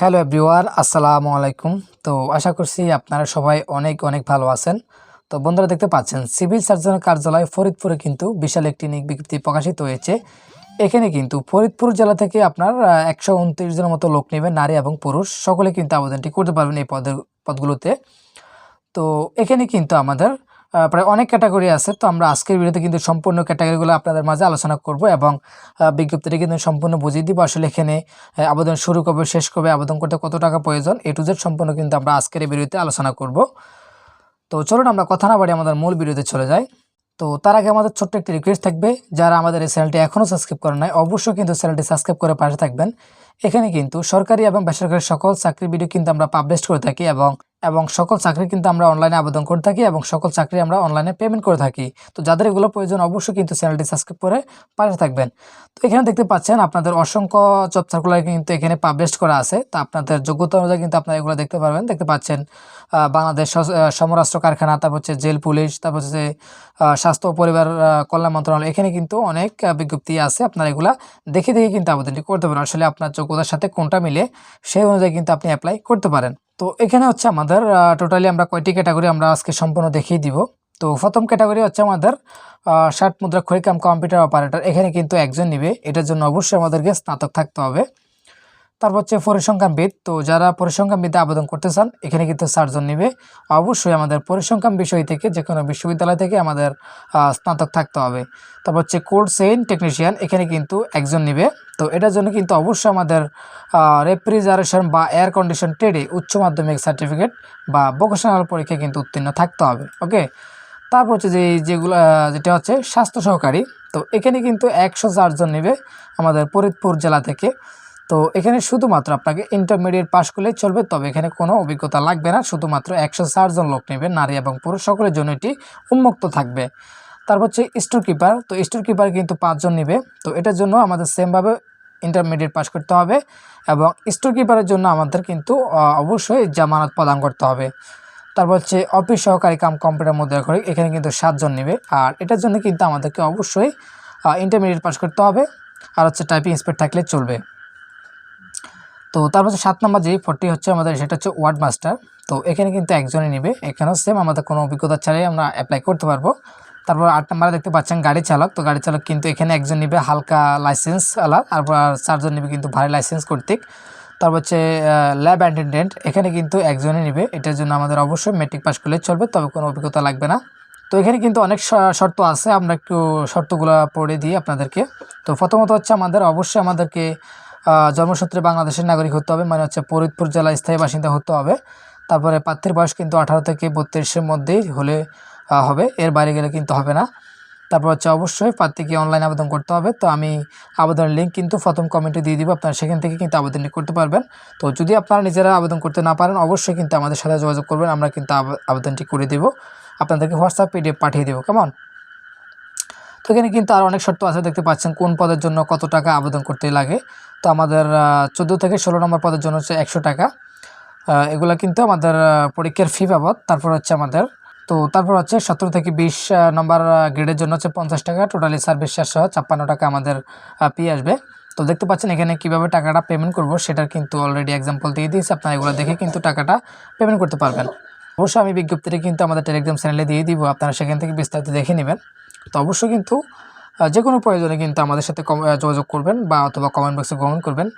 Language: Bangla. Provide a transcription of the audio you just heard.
হ্যালো এভরিওয়ান, আসসালামু আলাইকুম। তো আশা করছি আপনারা সবাই অনেক অনেক ভালো আছেন। তো বন্ধুরা দেখতে পাচ্ছেন, সিভিল সার্জনের কার্যালয় ফরিদপুরে কিন্তু বিশাল একটি নিয়োগ বিজ্ঞপ্তি প্রকাশিত হয়েছে। এখানে কিন্তু ফরিদপুর জেলা থেকে আপনার একশো উনত্রিশ জনের মতো লোক নেবেন নারী এবং পুরুষ। সকলে কিন্তু আবেদনটি করতে পারবেন এই পদের পদগুলোতে। তো এখানে কিন্তু আমাদের প্রায় অনেক ক্যাটাগরি আছে, তো আমরা আজকের ভিডিওতে কিন্তু সম্পূর্ণ ক্যাটাগরিগুলো আপনাদের মাঝে আলোচনা করব এবং বিজ্ঞপ্তিটি কিন্তু সম্পূর্ণ বুঝিয়ে দিব। আসলে এখানে আবেদন শুরু করবে শেষ করবে আবেদন করতে কত টাকা প্রয়োজন, এ টু জেড সম্পূর্ণ কিন্তু আমরা আজকের এই ভিডিওতে আলোচনা করব। তো চলুন আমরা কথা না বাড়ি আমাদের মূল ভিডিওতে চলে যাই। তো তার আগে আমাদের ছোট্ট একটি রিকোয়েস্ট থাকবে, যারা আমাদের এই চ্যানেলটি এখনও সাবস্ক্রাইব করেন নাই, অবশ্যই কিন্তু চ্যানেলটি সাবস্ক্রাইব করে পাশে থাকবেন। এখানে কিন্তু সরকারি এবং বেসরকারি সকল চাকরির ভিডিও কিন্তু আমরা পাবলিশ করে থাকি এবং এবং সকল চাকরি কিন্তু আমরা অনলাইনে আবেদন করে থাকি এবং সকল চাকরি আমরা অনলাইনে পেমেন্ট করে থাকি। তো যাদের এগুলো প্রয়োজন অবশ্যই কিন্তু চ্যানেলটি সাবস্ক্রাইব করে পাশে থাকবেন। তো এখানে দেখতে পাচ্ছেন আপনাদের অসংখ্য জব সার্কুলার কিন্তু এখানে পাবলিশ করা আছে। তো আপনাদের যোগ্যতা অনুযায়ী কিন্তু আপনারা এগুলো দেখতে পারবেন। দেখতে পাচ্ছেন বাংলাদেশ সমরাষ্ট্র কারখানা, তারপর হচ্ছে জেল, পুলিশ, তারপর হচ্ছে স্বাস্থ্য পরিবার কল্যাণ মন্ত্রণালয়, এখানে কিন্তু অনেক বিজ্ঞপ্তি আছে। আপনারা এগুলা দেখে দেখে কিন্তু আবেদনটি করতে পারেন। আসলে আপনার যোগ্যতার সাথে কোনটা মিলে, সেই অনুযায়ী কিন্তু আপনি অ্যাপ্লাই করতে পারেন। তো এখানে হচ্ছে আমাদের টোটালি আমরা কয়টি ক্যাটাগরি আমরা আজকে সম্পূর্ণ দেখিয়ে দিব। তো প্রথম ক্যাটাগরি হচ্ছে আমাদের ষাট মুদ্রা খরিকাম কম্পিউটার অপারেটর এখানে কিন্তু একজন নিবে। এটার জন্য অবশ্যই আমাদেরকে স্নাতক থাকতে হবে। তারপর হচ্ছে পরিসংখ্যানবিদ। তো যারা পরিসংখ্যানবিদে আবেদন করতে চান, এখানে কিন্তু চারজন নিবে। অবশ্যই আমাদের পরিসংখ্যান বিষয় থেকে যে কোনো বিশ্ববিদ্যালয় থেকে আমাদের স্নাতক থাকতে হবে। তারপর হচ্ছে কোল্ড চেইন টেকনিশিয়ান, এখানে কিন্তু একজন নিবে। তো এটার জন্য কিন্তু অবশ্যই আমাদের রেফ্রিজারেশন বা এয়ার কন্ডিশন ট্রেডে উচ্চ মাধ্যমিক সার্টিফিকেট বা ভোকেশনাল পরীক্ষা কিন্তু উত্তীর্ণ থাকতে হবে, ওকে? তারপর হচ্ছে যে, যেগুলো, যেটা হচ্ছে স্বাস্থ্য সহকারী। তো এখানে কিন্তু একশো চারজন নেবে আমাদের ফরিদপুর জেলা থেকে। তো এখানে শুধুমাত্র আপনাকে ইন্টারমিডিয়েট পাস করলেই চলবে, তবে এখানে কোনো অভিজ্ঞতা লাগবে না, শুধুমাত্র একশো চারজন লোক নেবে নারী এবং পুরুষ, সকলের জন্য এটি উন্মুক্ত থাকবে। তারপর হচ্ছে স্টোর কিপার তো স্টোর কিপার কিন্তু পাঁচজন নেবে, তো এটার জন্য আমাদের সেমভাবে ইন্টারমিডিয়েট পাস করতে হবে এবং স্টোর কিপারের জন্য আমাদের কিন্তু অবশ্যই জামানত প্রদান করতে হবে। তারপর হচ্ছে অফিস সহকারী কাম কম্পিউটার মুদ্রা করে এখানে কিন্তু সাতজন নেবে, আর এটার জন্য কিন্তু আমাদেরকে অবশ্যই ইন্টারমিডিয়েট পাস করতে হবে, আর হচ্ছে টাইপিং স্পিড থাকলে চলবে। তো তারপর সাত নম্বর যে ফোরটি হচ্ছে আমাদের, সেটা হচ্ছে ওয়ার্ড মাস্টার তো এখানে কিন্তু একজনই নেবে। এখানেও সেম আমাদের কোনো অভিজ্ঞতা ছাড়াই আমরা অ্যাপ্লাই করতে পারব। তারপর আট নম্বরে দেখতে পাচ্ছেন গাড়ি চালক। তো গাড়ি চালক কিন্তু এখানে একজন নেবে হালকা লাইসেন্স আলা তারপর আর চারজন নেবে কিন্তু ভারী লাইসেন্স কর্তৃক। তারপর হচ্ছে ল্যাব অ্যাটেন্ডেন্ট এখানে কিন্তু একজনই নেবে। এটার জন্য আমাদের অবশ্যই মেট্রিক পাস করলে চলবে, তবে কোনো অভিজ্ঞতা লাগবে না। তো এখানে কিন্তু অনেক শর্ত আছে। আমরা একটু শর্তগুলো পড়ে দিই আপনাদেরকে। তো প্রথমত হচ্ছে আমাদের, অবশ্যই আমাদেরকে জন্মসূত্রে বাংলাদেশের নাগরিক হতে হবে মানে হচ্ছে ফরিদপুর জেলায় স্থায়ী বাসিন্দা হতে হবে। তারপরে প্রার্থীর বয়স কিন্তু আঠারো থেকে বত্রিশের মধ্যেই হলে হবে, এর বাইরে গেলে কিন্তু হবে না। তারপর হচ্ছে অবশ্যই প্রার্থীকে অনলাইন আবেদন করতে হবে, তো আমি আবেদনের লিঙ্ক কিন্তু প্রথম কমেন্টে দিয়ে দিব, আপনারা সেখান থেকে কিন্তু আবেদনটি করতে পারবেন। তো যদি আপনারা নিজেরা আবেদন করতে না পারেন, অবশ্যই কিন্তু আমাদের সাথে যোগাযোগ করবেন, আমরা কিন্তু আবে- আবেদনটি করে দেব। আপনাদেরকে হোয়াটসঅ্যাপ পিডিএফ পাঠিয়ে দেবো, কেমন? তো এখানে কিন্তু আর অনেক শর্ত আছে, দেখতে পাচ্ছেন কোন পদের জন্য কত টাকা আবেদন করতে লাগে। তো আমাদের চোদ্দ থেকে ষোলো নম্বর পদের জন্য হচ্ছে একশো টাকা। এগুলো কিন্তু আমাদের পরীক্ষার ফি বাবদ। তারপর হচ্ছে আমাদের, তো তারপর হচ্ছে সতেরো থেকে বিশ নম্বর গ্রেডের জন্য হচ্ছে পঞ্চাশ টাকা। টোটালি সার্ভিস চার্জ সহ ছাপ্পান্ন টাকা আমাদের পি আসবে। তো দেখতে পাচ্ছেন এখানে কীভাবে টাকাটা পেমেন্ট করব সেটার কিন্তু অলরেডি এক্সাম্পল দিয়ে দিয়েছি। আপনারা এগুলো দেখে কিন্তু টাকাটা পেমেন্ট করতে পারবেন। অবশ্যই আমি বিজ্ঞপ্তিটা কিন্তু আমাদের টেলিগ্রাম চ্যানেলে দিয়ে দিব। আপনারা সেখান থেকে বিস্তারিত দেখে নেবেন। তো অবশ্যই কিন্তু যে কোনো প্রয়োজনে কিন্তু আমাদের সাথে যোগাযোগ করবেন বা অথবা কমেন্ট বক্সে কমেন্ট করবেন।